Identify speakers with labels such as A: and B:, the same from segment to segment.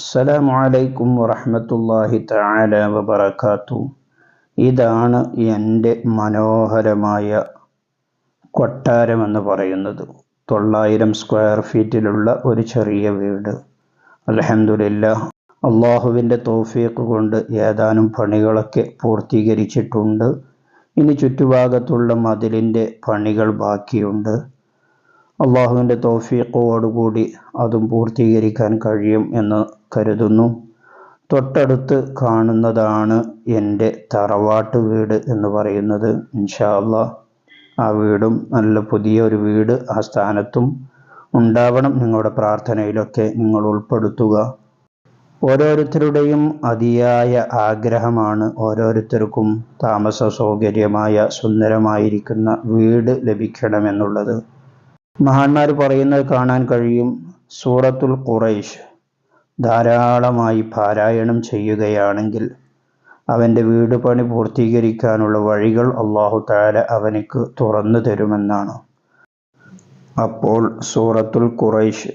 A: അസ്സലാമു അലൈക്കും വറഹമത്തല്ലാഹി തആല വബറകാതു ഇതാണ് എന്റെ മനോഹരമായ കൊട്ടാരമെന്ന് പറയുന്നത്. തൊള്ളായിരം സ്ക്വയർ ഫീറ്റിലുള്ള ഒരു ചെറിയ വീട്. അൽഹംദുലില്ലാ അള്ളാഹുവിന്റെ തോഫീക്ക് കൊണ്ട് ഏതാനും പണികളൊക്കെ പൂർത്തീകരിച്ചിട്ടുണ്ട്. ഇനി ചുറ്റുഭാഗത്തുള്ള മതിലിന്റെ പണികൾ ബാക്കിയുണ്ട്. അള്ളാഹുവിന്റെ തോഫീക്കോടുകൂടി അതും പൂർത്തീകരിക്കാൻ കഴിയും എന്ന് കരുതുന്നു. തൊട്ടടുത്ത് കാണുന്നതാണ് എന്റെ തറവാട്ട് വീട് എന്ന് പറയുന്നത്. ഇൻഷാല്ല ആ വീടും നല്ല പുതിയ ഒരു വീട് ആ സ്ഥാനത്തും ഉണ്ടാവണം. നിങ്ങളുടെ പ്രാർത്ഥനയിലൊക്കെ നിങ്ങൾ ഉൾപ്പെടുത്തുക. ഓരോരുത്തരുടെയും അതിയായ ആഗ്രഹമാണ് ഓരോരുത്തർക്കും താമസ സൗകര്യമായ സുന്ദരമായിരിക്കുന്ന വീട് ലഭിക്കണമെന്നുള്ളത്. മഹാന്മാർ പറയുന്നത് കാണാൻ കഴിയും. സൂറത്തുൽ ഖുറൈഷ് ധാരാളമായി പാരായണം ചെയ്യുകയാണെങ്കിൽ അവന്റെ വീട് പണി പൂർത്തീകരിക്കാനുള്ള വഴികൾ അള്ളാഹു താല അവനക്ക് തുറന്നു തരുമെന്നാണ്. അപ്പോൾ സൂറത്തുൽ ഖുറൈഷ്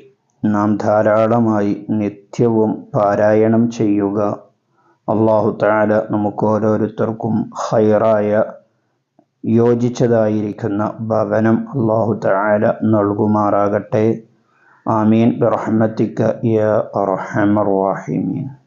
A: നാം ധാരാളമായി നിത്യവും പാരായണം ചെയ്യുക. അള്ളാഹു താല നമുക്ക് ഓരോരുത്തർക്കും ഹൈറായ യോജിച്ചതായിരിക്കുന്ന ഭവനം അള്ളാഹു തആല നൽകുമാറാകട്ടെ. ആമീൻ. ബിറഹ്മത്തിക്ക യ അർഹമർ റഹീമീൻ.